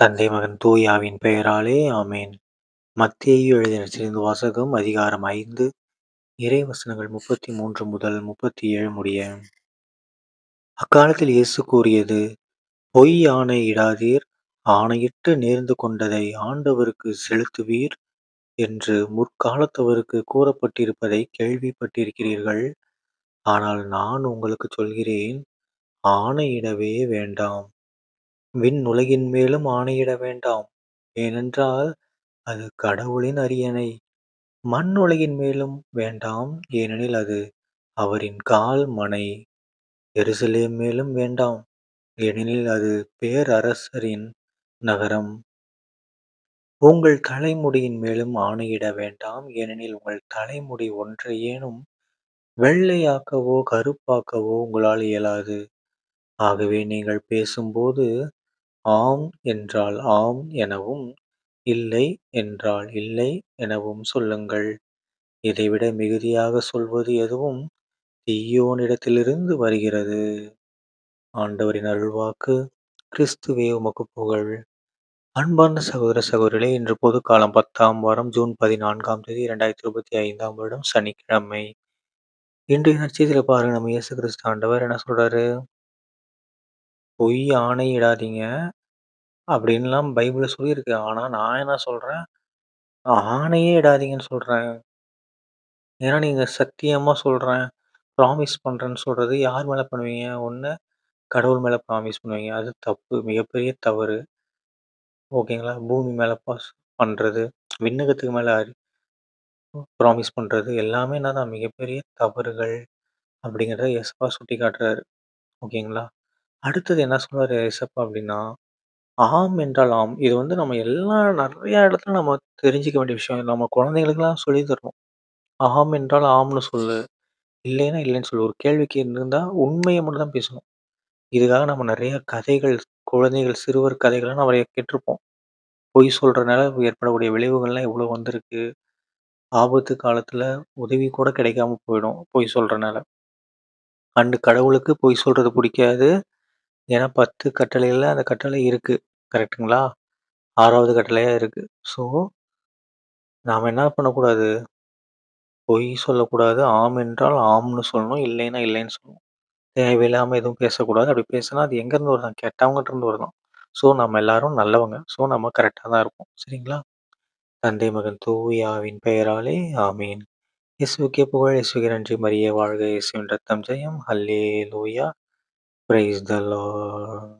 தந்தை மகன் தூயாவின் பெயராலே ஆமேன். மத்தியையும் எழுதின சிறிந்து வாசகம் அதிகாரம் ஐந்து இறை வசனங்கள் முப்பத்தி மூன்று முதல் முப்பத்தி ஏழு முடிய. அக்காலத்தில் இயேசு கூறியது பொய் ஆணை இடாதீர் ஆணையிட்டு நேர்ந்து கொண்டதை ஆண்டவருக்கு செலுத்துவீர் என்று முற்காலத்தவருக்கு கூறப்பட்டிருப்பதை கேள்விப்பட்டிருக்கிறீர்கள். ஆனால் நான் உங்களுக்கு சொல்கிறேன் ஆணையிடவே வேண்டாம். விண்ணுலகின் மேலும் ஆணையிட வேண்டாம். ஏனென்றால் அது கடவுளின் அரியணை. மண்ணுலகின் மேலும் வேண்டாம் ஏனெனில் அது அவரின் கால் மனை. எரிசலே மேலும் வேண்டாம் ஏனெனில் அது பேரரசரின் நகரம். உங்கள் தலைமுடியின் மேலும் ஆணையிட வேண்டாம் ஏனெனில் உங்கள் தலைமுடி ஒன்றையேனும் வெள்ளையாக்கவோ கருப்பாக்கவோ உங்களால் இயலாது. ஆகவே நீங்கள் பேசும்போது ஆம் என்றால் ஆம் எனவும் இல்லை என்றால் இல்லை எனவும் சொல்லுங்கள். இதைவிட மிகுதியாக சொல்வது எதுவும் தீயோனிடத்திலிருந்து வருகிறது. ஆண்டவரின் அருள்வாக்கு கிறிஸ்துவே உமக்கு புகழ். அன்பார்ந்த சகோதர சகோதரிகளே இன்று பொதுக்காலம் பத்தாம் வாரம் ஜூன் பதினான்காம் தேதி இரண்டாயிரத்தி இருபத்தி ஐந்தாம் வருடம் சனிக்கிழமை. இன்றைய நட்சத்திர பாருங்க நம்ம இயேசு கிறிஸ்து ஆண்டவர் என்ன சொல்றாரு? பொய் ஆணையிடாதீங்க. அப்படின்லாம் பைபிளில் சொல்லியிருக்கு. ஆனால் நான் என்ன சொல்கிறேன் ஆணையே இடாதீங்கன்னு சொல்கிறேன் ஏன்னா நீங்கள் சத்தியமாக சொல்கிறேன் ப்ராமிஸ் பண்ணுறேன்னு சொல்கிறது யார் மேலே பண்ணுவீங்க? ஒன்று கடவுள் மேலே ப்ராமிஸ் பண்ணுவீங்க. அது தப்பு. மிகப்பெரிய தவறு. ஓகேங்களா? பூமி மேலே பாஸ் பண்ணுறது விண்ணகத்துக்கு மேலே ப்ராமிஸ் பண்ணுறது எல்லாமே என்ன தான்? மிகப்பெரிய தவறுகள் அப்படிங்கிறத எசப்பா சுட்டி காட்டுறாரு ஓகேங்களா? அடுத்தது என்ன சொல்கிறார் எசப்பா அப்படின்னா ஆம் என்றால் ஆம். இது வந்து நம்ம எல்லா நிறைய இடத்துல நம்ம தெரிஞ்சுக்க வேண்டிய விஷயம். நம்ம குழந்தைகளுக்கெல்லாம் சொல்லி தரணும். ஆம் என்றால் ஆம்னு சொல்லு. இல்லைன்னா இல்லைன்னு சொல்லு. ஒரு கேள்விக்கு இருந்தால் உண்மையை மட்டும் தான் பேசணும். இதுக்காக நம்ம நிறைய கதைகள் குழந்தைகள் சிறுவர் கதைகள்லாம் நம்ம கேட்டிருப்போம். பொய் சொல்கிறனால ஏற்படக்கூடிய விளைவுகள்லாம் எவ்வளோ வந்திருக்கு. ஆபத்து காலத்தில் உதவி கூட கிடைக்காம போயிடும் பொய் சொல்கிறனால அண்டு கடவுளுக்கு பொய் சொல்கிறது பிடிக்காது. ஏன்னா பத்து கட்டளையில் அந்த கட்டளை இருக்குது கரெக்ட்டுங்களா? ஆறாவது கட்டளையாக இருக்குது ஸோ நாம் என்ன பண்ணக்கூடாது? பொய் சொல்லக்கூடாது. ஆம் என்றால் ஆம்னு சொல்லணும். இல்லைன்னா இல்லைன்னு சொல்லணும். தேவையில்லாமல் எதுவும் பேசக்கூடாது. அப்படி பேசினா அது எங்கேருந்து வருதான் கெட்டவங்ககிட்ட இருந்து வருதான் ஸோ நம்ம எல்லாரும் நல்லவங்க. ஸோ நம்ம கரெக்டாக தான் இருப்போம். சரிங்களா? தந்தை மகன் தூயாவின் பெயராலே ஆமீன். இயேசுக்கே புகழ். இயேசுக்கு நன்றி. மரிய வாழ்க இயேசுவின் ரத்தம் ஜெயம். ஹல்லே லூயா பிரைஸ் த லார்ட்